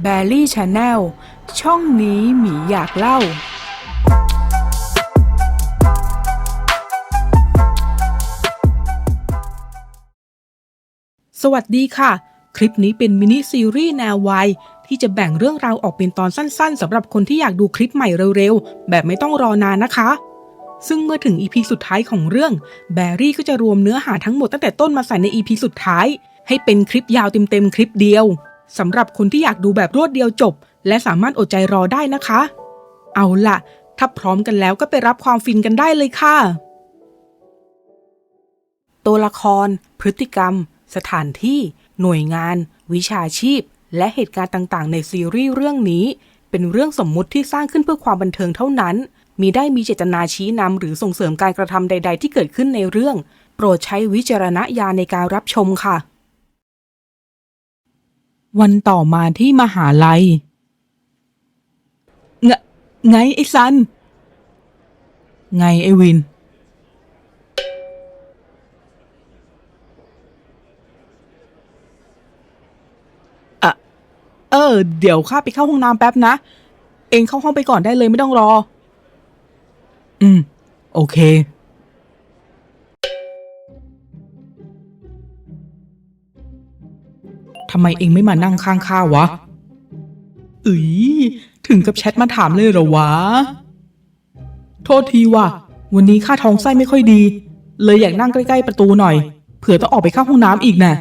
แบลลี่ชาแนลช่องนี้หมีอยากเล่า สวัสดีค่ะ คลิปนี้เป็นมินิซีรีส์แนววายที่จะแบ่งเรื่องราวออกเป็นตอนสั้นๆสำหรับคนที่อยากดูคลิปใหม่เร็วๆ แบบไม่ต้องรอนานนะคะ ซึ่งเมื่อถึงอีพีสุดท้ายของเรื่อง แบรี่ก็จะรวมเนื้อหาทั้งหมดตั้งแต่ต้นมาใส่ในอีพีสุดท้าย ให้เป็นคลิปยาวเต็มๆคลิปเดียว สำหรับคนที่อยากดูแบบรวดเดียวจบ และสามารถอดใจรอได้นะคะ เอาล่ะ ถ้าพร้อมกันแล้วก็ไปรับความฟินกันได้เลยค่ะ ตัวละคร พฤติกรรม สถานที่ หน่วยงาน วิชาชีพ และเหตุการณ์ต่างๆ ในซีรีส์เรื่องนี้ เป็นเรื่องสมมุติที่สร้างขึ้นเพื่อความบันเทิงเท่านั้นมีได้มีเจตนาชี้นำหรือส่งเสริมการกระทำใด ๆ ที่เกิดขึ้นในเรื่อง โปรดใช้วิจารณญาณในการรับชมค่ะ วันต่อมาที่มหาลัยไงไงไอ้ซัน ไงไอ้วิน อะ เออ เดี๋ยวข้าไปเข้าห้องน้ำแป๊บนะ เองเข้าห้องไปก่อนได้เลยไม่ต้องรอ อืม โอเค ทำไมเองไม่มานั่งข้างข้าวะอืยถึงกับแชทมาถามเลยเหรอวะ โทษทีว่ะ วันนี้ข้าท้องไส้ไม่ค่อยดี เลยอยากนั่งใกล้ ๆ ประตูหน่อย เผื่อต้องออกไปเข้าห้องน้ำอีกน่ะ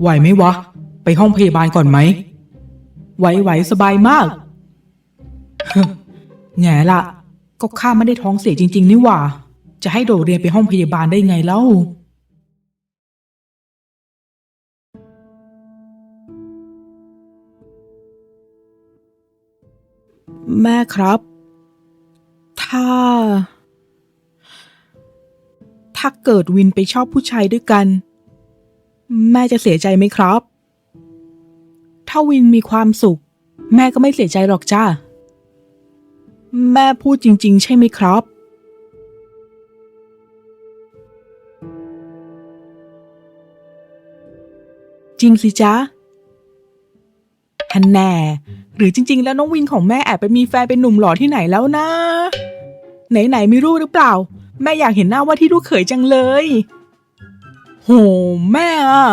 ไหวไหมวะ ไปห้องพยาบาลก่อนไหม ไหวไหวสบายมากแง่ละ ก็ข้าไม่ได้ท้องเสียจริง ๆ นี่หว่า จะให้โดดเรียนไปห้องพยาบาลได้ไงเล่า แม่ครับ ถ้า ถ้าเกิดวินไปชอบผู้ชายด้วยกัน แม่จะเสียใจไหมครับ ถ้าวินมีความสุข แม่ก็ไม่เสียใจหรอกจ้า แม่พูดจริง ๆ ใช่ไหมครับ จริงสิจ๊ะ ฮันแน่ หรือจริง ๆ แล้วน้องวินของแม่แอบไปมีแฟนเป็นหนุ่มหล่อที่ไหนแล้วนะ ไหนๆไม่รู้หรือเปล่า แม่อยากเห็นหน้าว่าที่ลูกเขยจังเลย โห แม่อะ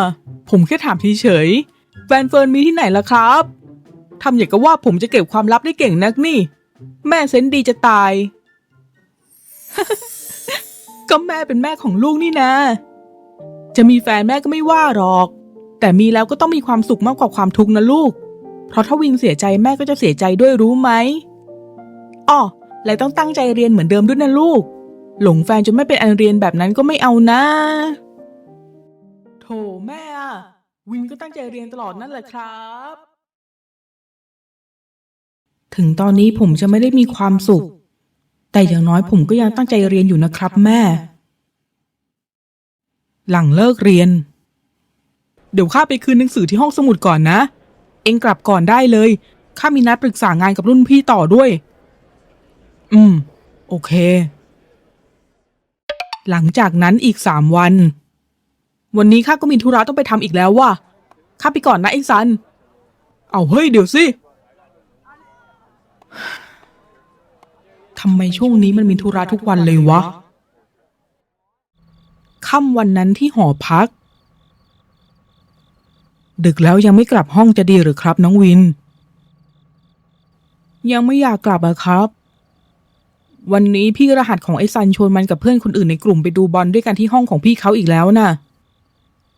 ผมแค่ถามเฉยๆแฟนเฟิร์นมีที่ไหนล่ะครับทำอย่างกับว่าผมจะเก็บความลับได้เก่งนักนี่ แม่เซนดีจะตาย ก็แม่เป็นแม่ของลูกนี่นะ จะมีแฟนแม่ก็ไม่ว่าหรอก แต่มีแล้วก็ต้องมีความสุขมากกว่าความทุกข์นะลูก เพราะถ้าวินเสียใจแม่ก็จะเสียใจด้วยรู้ไหมอ้อและต้องตั้งใจเรียนเหมือนเดิมด้วยนะลูก หลงแฟนจนไม่เป็นอันเรียนแบบนั้นก็ไม่เอานะ โถแม่อะวินก็ตั้งใจเรียนตลอดนั่นแหละครับ ถึงตอนนี้ผมจะไม่ได้มีความสุข แต่อย่างน้อยผมก็ยังตั้งใจเรียนอยู่นะครับแม่ หลังเลิกเรียน เดี๋ยวข้าไปคืนหนังสือที่ห้องสมุดก่อนนะ เองกลับก่อนได้เลย ข้ามีนัดปรึกษางานกับรุ่นพี่ต่อด้วย อืม โอเค หลังจากนั้นอีกสามวัน วันนี้ข้าก็มีธุระต้องไปทำอีกแล้วว่ะ ข้าไปก่อนนะไอ้ซัน เอาเฮ้ยเดี๋ยวสิ ทำไมช่วงนี้มันมีธุระทุกวันเลยวะ ค่ำวันนั้นที่หอพัก ดึกแล้วยังไม่กลับห้องจะดีหรือครับ น้องวิน ยังไม่อยากกลับอะครับ วันนี้พี่รหัสของไอ้ซันชวนมันกับเพื่อนคนอื่นในกลุ่มไปดูบอลด้วยกันที่ห้องของพี่เขาอีกแล้วน่ะ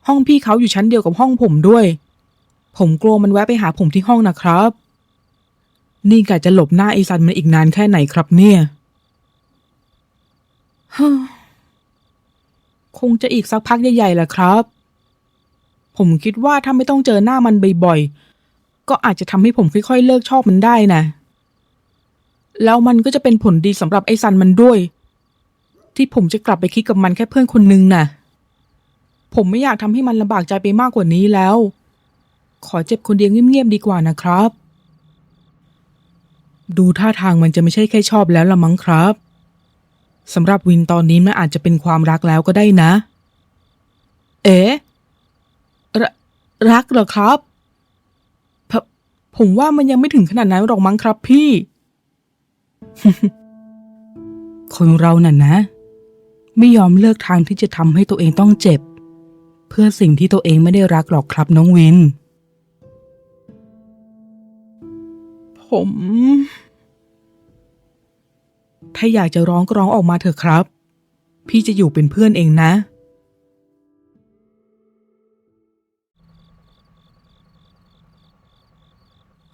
ห้องพี่เขาอยู่ชั้นเดียวกับห้องผมด้วย ผมกลัวมันแวะไปหาผมที่ห้องนะครับ นี่กะจะหลบหน้าไอ้ซันมันอีกนานแค่ไหนครับเนี่ยคงจะอีกสักพักใหญ่ๆแหละครับ ผมคิดว่าถ้าไม่ต้องเจอหน้ามันบ่อยๆ ก็อาจจะทำให้ผมค่อยๆ เลิกชอบมันได้นะ แล้วมันก็จะเป็นผลดีสำหรับไอ้ซันมันด้วย ที่ผมจะกลับไปคิดกับมันแค่เพื่อนคนนึงน่ะ ผมไม่อยากทำให้มันลำบากใจไปมากกว่านี้แล้ว ขอเจ็บคนเดียวเงียบๆดีกว่านะครับ ดูท่าทางมันจะไม่ใช่แค่ชอบแล้วละมั้งครับสำหรับวินตอนนี้มันอาจจะเป็นความรักแล้วก็ได้นะ เอ๋ รรักเหรอครับผผมว่ามันยังไม่ถึงขนาดนั้นหรอกมั้งครับพี่ คนเราน่ะนะ ไม่ยอมเลิกทางที่จะทำให้ตัวเองต้องเจ็บ เพื่อสิ่งที่ตัวเองไม่ได้รักหรอกครับน้องวิน ผม ถ้าอยากจะร้องก็ร้องออกมาเถอะครับ พี่จะอยู่เป็นเพื่อนเองนะ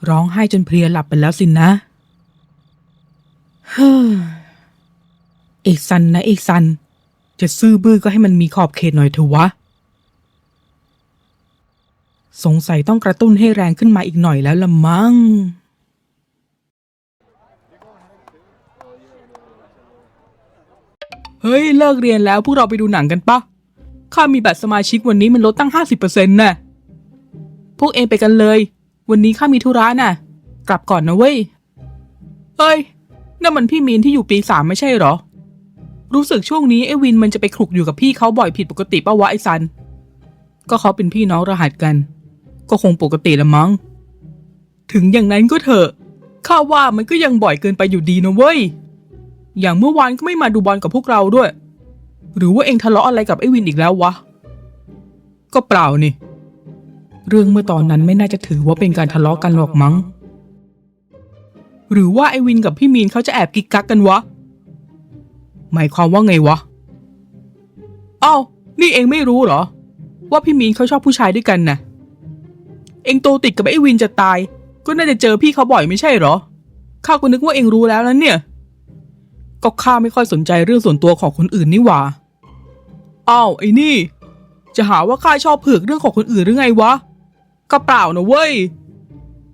ร้องไห้จนเพลียหลับไปแล้วสินะเฮ้อเอกซันนะเอกซัน จะซื่อบื้อก็ให้มันมีขอบเขตหน่อยเถอะวะ สงสัยต้องกระตุ้นให้แรงขึ้นมาอีกหน่อยแล้วละมั้งเฮ้ย เลิกเรียนแล้วพวกเราไปดูหนังกันปะข้ามีบัตรสมาชิกวันนี้มันลดตั้งห้าสิบเปอร์เซ็นต์น่ะพวกเองไปกันเลย วันนี้ข้ามีธุระน่ะ กลับก่อนนะเว้ยเฮ้ยนั่นมันพี่มีนที่อยู่ปีสามไม่ใช่เหรอ รู้สึกช่วงนี้ไอ้วินมันจะไปขลุกอยู่กับพี่เขาบ่อยผิดปกติปะวะไอ้ซัน ก็เขาเป็นพี่น้องรหัสกัน ก็คงปกติละมั้ง ถึงอย่างนั้นก็เถอะ ข้าว่ามันก็ยังบ่อยเกินไปอยู่ดีนะเว้ย อย่างเมื่อวานก็ไม่มาดูบอลกับพวกเราด้วย หรือว่าเองทะเลาะอะไรกับไอ้วินอีกแล้ววะ ก็เปล่านี่ เรื่องเมื่อตอนนั้นไม่น่าจะถือว่าเป็นการทะเลาะกันหรอกมั้ง หรือว่าไอ้วินกับพี่มีนเขาจะแอบกิกกักกันวะ หมายความว่าไงวะเอ้านี่เองไม่รู้เหรอ ว่าพี่มีนเขาชอบผู้ชายด้วยกันนะเองโตติดกับไอ้วินจะตาย ก็น่าจะเจอพี่เขาบ่อยไม่ใช่เหรอข้าก็นึกว่าเองรู้แล้วนั้นเนี่ย ก็ข้าไม่ค่อยสนใจเรื่องส่วนตัวของคนอื่นนี่หว่าอ้าวไอ้นี่ จะหาว่าข้าชอบเผือกเรื่องของคนอื่นหรือไงวะ ก็เปล่านะเว้ย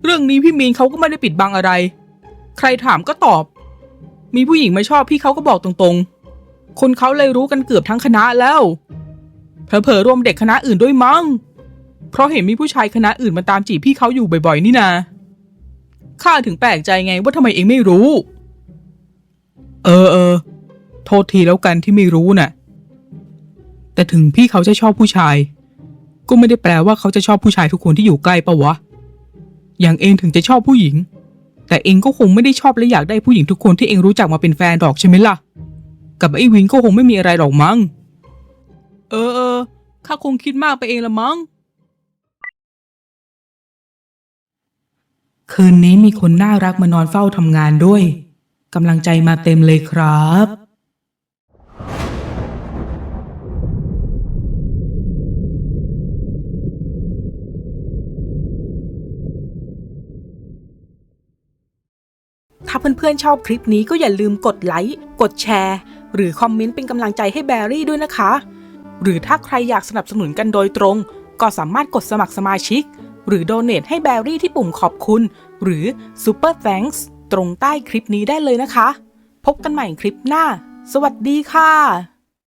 เรื่องนี้พี่มีนเขาก็ไม่ได้ปิดบังอะไร ใครถามก็ตอบ มีผู้หญิงไมาชอบพี่เขาก็บอกตรงๆ คนเขาเลยรู้กันเกือบทั้งคณะแล้วเผลอๆรวมเด็กคณะอื่นด้วยมั้ง เพราะเห็นมีผู้ชายคณะอื่นมาตามจีบพี่เขาอยู่บ่อยๆ นี่นาข้าถึงแปลกใจไงว่าทำไมเองไม่รู้ เออเออ โทษทีแล้วกันที่ไม่รู้น่ะ แต่ถึงพี่เขาจะชอบผู้ชาย ก็ไม่ได้แปลว่าเขาจะชอบผู้ชายทุกคนที่อยู่ใกล้ปะวะ อย่างเองถึงจะชอบผู้หญิง แต่เองก็คงไม่ได้ชอบและอยากได้ผู้หญิงทุกคนที่เองรู้จักมาเป็นแฟนหรอกใช่ไหมล่ะ กับไอ้วินก็คงไม่มีอะไรหรอกมั้ง เออเออข้าคงคิดมากไปเองละมั้ง คืนนี้มีคนน่ารักมานอนเฝ้าทำงานด้วยกำลังใจมาเต็มเลยครับ เพื่อนๆชอบคลิปนี้ก็อย่าลืมกดไลค์ กดแชร์ หรือคอมเมนต์เป็นกำลังใจให้แบรี่ด้วยนะคะ หรือถ้าใครอยากสนับสนุนกันโดยตรง ก็สามารถกดสมัครสมาชิก หรือโดเน a t ให้แบรี่ที่ปุ่มขอบคุณ หรือ Super Thanks ตรงใต้คลิปนี้ได้เลยนะคะ พบกันใหม่คลิปหน้า สวัสดีค่ะ